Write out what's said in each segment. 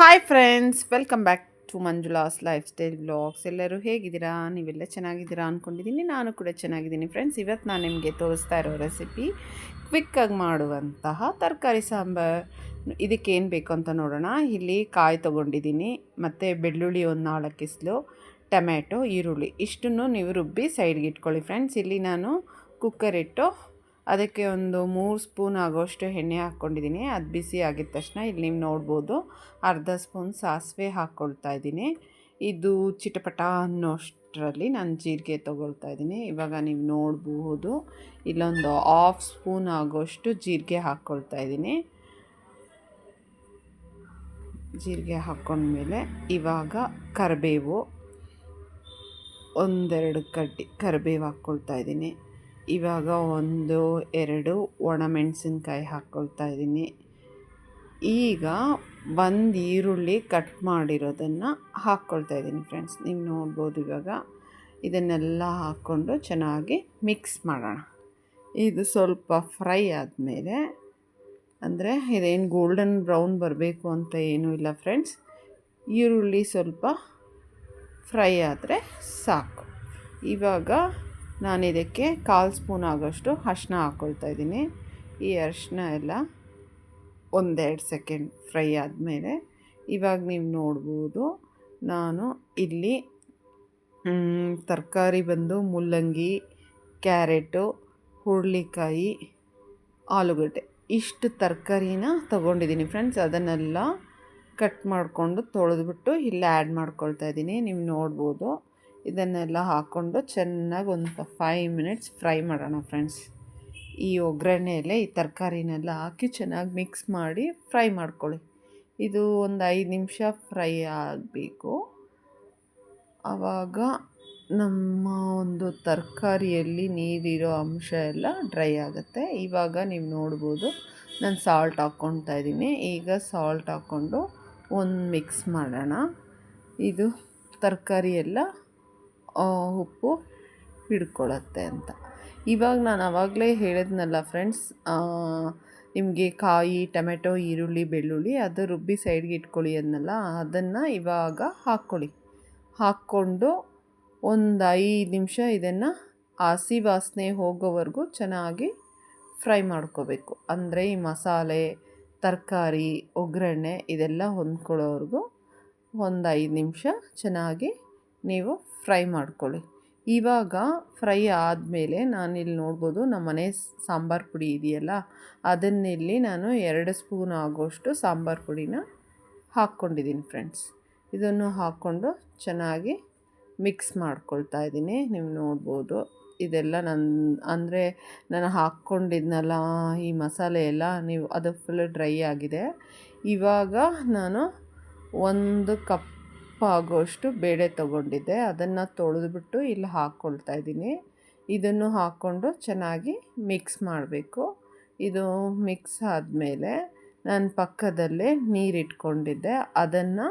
Hi friends welcome back to Manjula's lifestyle blogs ಎಲ್ಲರೂ ಹೇಗಿದ್ದೀರಾ? ನೀವೆಲ್ಲ ಚೆನ್ನಾಗಿದ್ದೀರಾ ಅಂದ್ಕೊಂಡಿದ್ದೀನಿ ನಾನು ಕೂಡ ಚೆನ್ನಾಗಿದ್ದೀನಿ ಫ್ರೆಂಡ್ಸ್ ಇವತ್ತು ನಾನು ನಿಮಗೆ ತೋರಿಸ್ತಾ ಇರೋ ರೆಸಿಪಿ ಕ್ವಿಕ್ಕಾಗಿ ಮಾಡುವಂತಹ ತರಕಾರಿ ಸಾಂಬಾರ್. ಇದಕ್ಕೇನು ಬೇಕು ಅಂತ ನೋಡೋಣ. ಇಲ್ಲಿ ಕಾಯಿ ತೊಗೊಂಡಿದ್ದೀನಿ, ಮತ್ತು ಬೆಳ್ಳುಳ್ಳಿ ಒಂದು ನಾಲ್ಕು ಇಸ್ಲು ಟೊಮ್ಯಾಟೊ, ಈರುಳ್ಳಿ. ಇಷ್ಟನ್ನು ನೀವು ರುಬ್ಬಿ ಸೈಡ್ಗೆ ಇಟ್ಕೊಳ್ಳಿ ಫ್ರೆಂಡ್ಸ್ ಇಲ್ಲಿ ನಾನು ಕುಕ್ಕರ್ ಇಟ್ಟು ಅದಕ್ಕೆ ಒಂದು ಮೂರು ಸ್ಪೂನ್ ಆಗೋಷ್ಟು ಎಣ್ಣೆ ಹಾಕ್ಕೊಂಡಿದ್ದೀನಿ. ಅದು ಬಿಸಿ ಆಗಿದ ತಕ್ಷಣ ಇಲ್ಲಿ ನೀವು ನೋಡ್ಬೋದು ಅರ್ಧ ಸ್ಪೂನ್ ಸಾಸಿವೆ ಹಾಕ್ಕೊಳ್ತಾ ಇದ್ದೀನಿ. ಇದು ಚಿಟಪಟ ಅನ್ನೋಷ್ಟರಲ್ಲಿ ನಾನು ಜೀರಿಗೆ ತೊಗೊಳ್ತಾ ಇದ್ದೀನಿ. ಇವಾಗ ನೀವು ನೋಡಬಹುದು ಇಲ್ಲೊಂದು ಹಾಫ್ ಸ್ಪೂನ್ ಆಗೋಷ್ಟು ಜೀರಿಗೆ ಹಾಕ್ಕೊಳ್ತಾ ಇದ್ದೀನಿ. ಜೀರಿಗೆ ಹಾಕ್ಕೊಂಡ್ಮೇಲೆ ಇವಾಗ ಕರಿಬೇವು, ಒಂದೆರಡು ಕಡ್ಡಿ ಕರಿಬೇವು ಹಾಕ್ಕೊಳ್ತಾ ಇದ್ದೀನಿ. ಇವಾಗ ಒಂದು, ಎರಡು ಒಣಮೆಣಸಿನ್ಕಾಯಿ ಹಾಕ್ಕೊಳ್ತಾ ಇದ್ದೀನಿ. ಈಗ ಒಂದು ಈರುಳ್ಳಿ ಕಟ್ ಮಾಡಿರೋದನ್ನು ಹಾಕ್ಕೊಳ್ತಾ ಇದ್ದೀನಿ ಫ್ರೆಂಡ್ಸ್ ನೀವು ನೋಡ್ಬೋದು ಇವಾಗ. ಇದನ್ನೆಲ್ಲ ಹಾಕ್ಕೊಂಡು ಚೆನ್ನಾಗಿ ಮಿಕ್ಸ್ ಮಾಡೋಣ. ಇದು ಸ್ವಲ್ಪ ಫ್ರೈ ಆದಮೇಲೆ, ಅಂದರೆ ಇದೇನು ಗೋಲ್ಡನ್ ಬ್ರೌನ್ ಬರಬೇಕು ಅಂತ ಏನೂ ಇಲ್ಲ ಫ್ರೆಂಡ್ಸ್ ಈರುಳ್ಳಿ ಸ್ವಲ್ಪ ಫ್ರೈ ಆದರೆ ಸಾಕು. ಇವಾಗ ನಾನು ಇದಕ್ಕೆ ಕಾಲು ಸ್ಪೂನ್ ಆಗೋಷ್ಟು ಅರ್ಶಿನ ಹಾಕ್ಕೊಳ್ತಾ ಇದ್ದೀನಿ. ಈ ಅರಿಶಿನ ಎಲ್ಲ ಒಂದೆರಡು ಸೆಕೆಂಡ್ ಫ್ರೈ ಆದಮೇಲೆ ಇವಾಗ ನೀವು ನೋಡ್ಬೋದು, ನಾನು ಇಲ್ಲಿ ತರಕಾರಿ ಬಂದು ಮುಲ್ಲಂಗಿ ಕ್ಯಾರೆಟು, ಹುರುಳಿಕಾಯಿ, ಆಲೂಗಡ್ಡೆ. ಇಷ್ಟು ತರಕಾರಿನ ತೊಗೊಂಡಿದ್ದೀನಿ ಫ್ರೆಂಡ್ಸ್. ಅದನ್ನೆಲ್ಲ ಕಟ್ ಮಾಡಿಕೊಂಡು ತೊಳೆದ್ಬಿಟ್ಟು ಇಲ್ಲಿ ಆ್ಯಡ್ ಮಾಡ್ಕೊಳ್ತಾ ಇದ್ದೀನಿ. ನೀವು ನೋಡ್ಬೋದು. ಇದನ್ನೆಲ್ಲ ಹಾಕ್ಕೊಂಡು ಚೆನ್ನಾಗಿ ಒಂದು ಫೈವ್ ಮಿನಿಟ್ಸ್ ಫ್ರೈ ಮಾಡೋಣ ಫ್ರೆಂಡ್ಸ್ ಈ ಒಗ್ಗರಣೆಯಲ್ಲೇ, ಈ ತರಕಾರಿನೆಲ್ಲ ಹಾಕಿ ಚೆನ್ನಾಗಿ ಮಿಕ್ಸ್ ಮಾಡಿ ಫ್ರೈ ಮಾಡ್ಕೊಳ್ಳಿ. ಇದು ಒಂದು ಐದು ನಿಮಿಷ ಫ್ರೈ ಆಗಬೇಕು. ಆವಾಗ ನಮ್ಮ ಒಂದು ತರಕಾರಿಯಲ್ಲಿ ನೀರಿರೋ ಅಂಶ ಎಲ್ಲ ಡ್ರೈ ಆಗುತ್ತೆ. ಇವಾಗ ನೀವು ನೋಡ್ಬೋದು, ನಾನು ಸಾಲ್ಟ್ ಹಾಕ್ಕೊಳ್ತಾ ಇದ್ದೀನಿ. ಈಗ ಸಾಲ್ಟ್ ಹಾಕ್ಕೊಂಡು ಒಂದು ಮಿಕ್ಸ್ ಮಾಡೋಣ. ಇದು ತರಕಾರಿ ಎಲ್ಲ ಉಪ್ಪು ಹಿಡ್ಕೊಳತ್ತೆ ಅಂತ. ಇವಾಗ ನಾನು ಆವಾಗಲೇ ಹೇಳಿದ್ನಲ್ಲ ಫ್ರೆಂಡ್ಸ್ ನಿಮಗೆ ಕಾಯಿ, ಟೊಮೆಟೊ, ಈರುಳ್ಳಿ, ಬೆಳ್ಳುಳ್ಳಿ ಅದು ರುಬ್ಬಿ ಸೈಡ್ಗೆ ಇಟ್ಕೊಳ್ಳಿ ಅದನ್ನೆಲ್ಲ ಅದನ್ನು ಇವಾಗ ಹಾಕ್ಕೊಳ್ಳಿ. ಹಾಕ್ಕೊಂಡು ಒಂದು ಐದು ನಿಮಿಷ ಇದನ್ನು ಹಸಿ ವಾಸನೆ ಹೋಗೋವರೆಗೂ ಚೆನ್ನಾಗಿ ಫ್ರೈ ಮಾಡ್ಕೋಬೇಕು. ಅಂದರೆ ಈ ಮಸಾಲೆ, ತರಕಾರಿ, ಒಗ್ಗರಣೆ ಇದೆಲ್ಲ ಹೊಂದ್ಕೊಳ್ಳೋವರೆಗೂ ಒಂದು ಐದು ನಿಮಿಷ ಚೆನ್ನಾಗಿ ನೀವು ಫ್ರೈ ಮಾಡ್ಕೊಳ್ಳಿ. ಇವಾಗ ಫ್ರೈ ಆದಮೇಲೆ ನಾನಿಲ್ಲಿ ನೋಡ್ಬೋದು ನಮ್ಮ ಮನೆ ಸಾಂಬಾರು ಪುಡಿ ಇದೆಯಲ್ಲ, ಅದನ್ನಿಲ್ಲಿ ನಾನು ಎರಡು ಸ್ಪೂನ್ ಆಗೋಷ್ಟು ಸಾಂಬಾರು ಪುಡಿನ ಹಾಕ್ಕೊಂಡಿದ್ದೀನಿ ಫ್ರೆಂಡ್ಸ್. ಇದನ್ನು ಹಾಕ್ಕೊಂಡು ಚೆನ್ನಾಗಿ ಮಿಕ್ಸ್ ಮಾಡ್ಕೊಳ್ತಾ ಇದ್ದೀನಿ. ನೀವು ನೋಡ್ಬೋದು ಇದೆಲ್ಲ ನನ್ನ ಅಂದರೆ ನಾನು ಹಾಕ್ಕೊಂಡಿದ್ನಲ್ಲ ಈ ಮಸಾಲೆ ಎಲ್ಲ, ನೀವು ಅದು ಫುಲ್ ಡ್ರೈ ಆಗಿದೆ. ಇವಾಗ ನಾನು ಒಂದು ಕಪ್ ಆಗೋಷ್ಟು ಬೇಳೆ ತೊಗೊಂಡಿದ್ದೆ. ಅದನ್ನು ತೊಳೆದ್ಬಿಟ್ಟು ಇಲ್ಲಿ ಹಾಕ್ಕೊಳ್ತಾ ಇದ್ದೀನಿ. ಇದನ್ನು ಹಾಕ್ಕೊಂಡು ಚೆನ್ನಾಗಿ ಮಿಕ್ಸ್ ಮಾಡಬೇಕು. ಇದು ಮಿಕ್ಸ್ ಆದಮೇಲೆ ನಾನು ಪಕ್ಕದಲ್ಲೇ ನೀರಿಟ್ಕೊಂಡಿದ್ದೆ. ಅದನ್ನು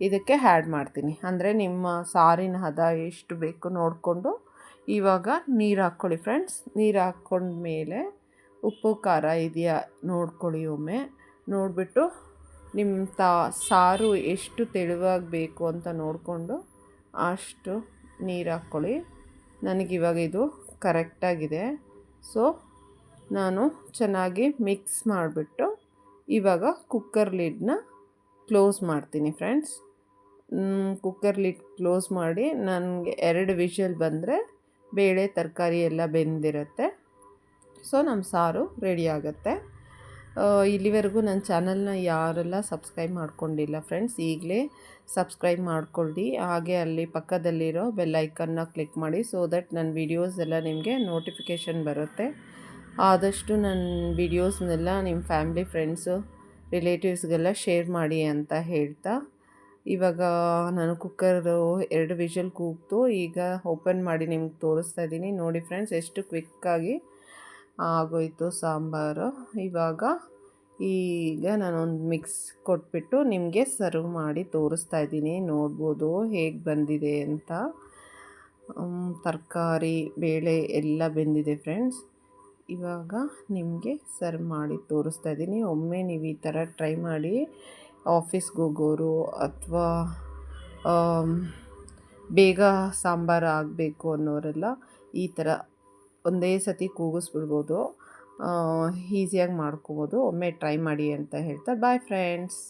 ಇದಕ್ಕೆ ಹ್ಯಾಡ್ ಮಾಡ್ತೀನಿ. ಅಂದರೆ ನಿಮ್ಮ ಸಾರಿನ ಹದ ಎಷ್ಟು ಬೇಕು ನೋಡಿಕೊಂಡು. ಇವಾಗ ನೀರು ಹಾಕ್ಕೊಳ್ಳಿ ಫ್ರೆಂಡ್ಸ್. ನೀರು ಹಾಕ್ಕೊಂಡ್ಮೇಲೆ ಉಪ್ಪು ಖಾರ ಇದೆಯಾ ನೋಡ್ಕೊಳ್ಳಿ ಒಮ್ಮೆ. ನೋಡಿಬಿಟ್ಟು ನಿಮ್ಮ ತಾ, ಸಾರು ಎಷ್ಟು ತೆಳುವಾಗಿ ಬೇಕು ಅಂತ ನೋಡಿಕೊಂಡು ಅಷ್ಟು ನೀರು ಹಾಕ್ಕೊಳ್ಳಿ. ನನಗಿವಾಗ ಇದು ಕರೆಕ್ಟಾಗಿದೆ ಸೊ ನಾನು ಚೆನ್ನಾಗಿ ಮಿಕ್ಸ್ ಮಾಡಿಬಿಟ್ಟು ಇವಾಗ ಕುಕ್ಕರ್ ಲಿಡ್ನ ಕ್ಲೋಸ್ ಮಾಡ್ತೀನಿ ಫ್ರೆಂಡ್ಸ್ ಕುಕ್ಕರ್ ಲಿಡ್ ಕ್ಲೋಸ್ ಮಾಡಿ ನನಗೆ ಎರಡು ವಿಷಲ್ ಬಂದರೆ ಬೇಳೆ, ತರಕಾರಿ ಎಲ್ಲ ಬೆಂದಿರುತ್ತೆ. ಸೊ ನಮ್ಮ ಸಾರು ರೆಡಿ ಆಗುತ್ತೆ. ಇಲ್ಲಿವರೆಗೂ ನನ್ನ ಚಾನಲ್ನ ಯಾರೆಲ್ಲ ಸಬ್ಸ್ಕ್ರೈಬ್ ಮಾಡ್ಕೊಂಡಿಲ್ಲ ಫ್ರೆಂಡ್ಸ್, ಈಗಲೇ ಸಬ್ಸ್ಕ್ರೈಬ್ ಮಾಡ್ಕೊಳ್ಳಿ. ಹಾಗೆ ಅಲ್ಲಿ ಪಕ್ಕದಲ್ಲಿರೋ ಬೆಲ್ಲೈಕನ್ನ ಕ್ಲಿಕ್ ಮಾಡಿ ಸೊ ದಟ್ ನನ್ನ ವೀಡಿಯೋಸ್ ಎಲ್ಲ ನಿಮಗೆ ನೋಟಿಫಿಕೇಷನ್ ಬರುತ್ತೆ. ಆದಷ್ಟು ನನ್ನ ವೀಡಿಯೋಸ್ನೆಲ್ಲ ನಿಮ್ಮ ಫ್ಯಾಮಿಲಿ ಫ್ರೆಂಡ್ಸು ರಿಲೇಟಿವ್ಸ್ಗೆಲ್ಲ ಶೇರ್ ಮಾಡಿ ಅಂತ ಹೇಳ್ತಾ. ಇವಾಗ ನಾನು ಕುಕ್ಕರು ಎರಡು ವಿಷಲ್ ಕೂಗ್ತು. ಈಗ ಓಪನ್ ಮಾಡಿ ನಿಮ್ಗೆ ತೋರಿಸ್ತಾ ಇದ್ದೀನಿ. ನೋಡಿ ಫ್ರೆಂಡ್ಸ್ ಎಷ್ಟು ಕ್ವಿಕ್ಕಾಗಿ ಆಗೋಯ್ತು ಸಾಂಬಾರು. ಇವಾಗ ಈಗ ನಾನೊಂದು ಮಿಕ್ಸ್ ಕೊಟ್ಬಿಟ್ಟು ನಿಮಗೆ ಸರ್ವ್ ಮಾಡಿ ತೋರಿಸ್ತಾ ಇದ್ದೀನಿ. ನೋಡ್ಬೋದು ಹೇಗೆ ಬಂದಿದೆ ಅಂತ. ತರಕಾರಿ, ಬೇಳೆ ಎಲ್ಲ ಬೆಂದಿದೆ ಫ್ರೆಂಡ್ಸ್ ಇವಾಗ ನಿಮಗೆ ಸರ್ವ್ ಮಾಡಿ ತೋರಿಸ್ತಾ ಇದ್ದೀನಿ. ಒಮ್ಮೆ ನೀವು ಈ ಥರ ಟ್ರೈ ಮಾಡಿ ಆಫೀಸ್ಗೆ ಹೋಗೋರು ಅಥವಾ ಬೇಗ ಸಾಂಬಾರು ಆಗಬೇಕು ಅನ್ನೋರೆಲ್ಲ ಈ ಥರ ಒಂದೇ ಸತಿ ಕೂಗಿಸ್ಬಿಡ್ಬೋದು. ಈಸಿಯಾಗಿ ಮಾಡ್ಕೋಬೋದು. ಒಮ್ಮೆ ಟ್ರೈ ಮಾಡಿ ಅಂತ ಹೇಳ್ತಾ ಬಾಯ್ ಫ್ರೆಂಡ್ಸ್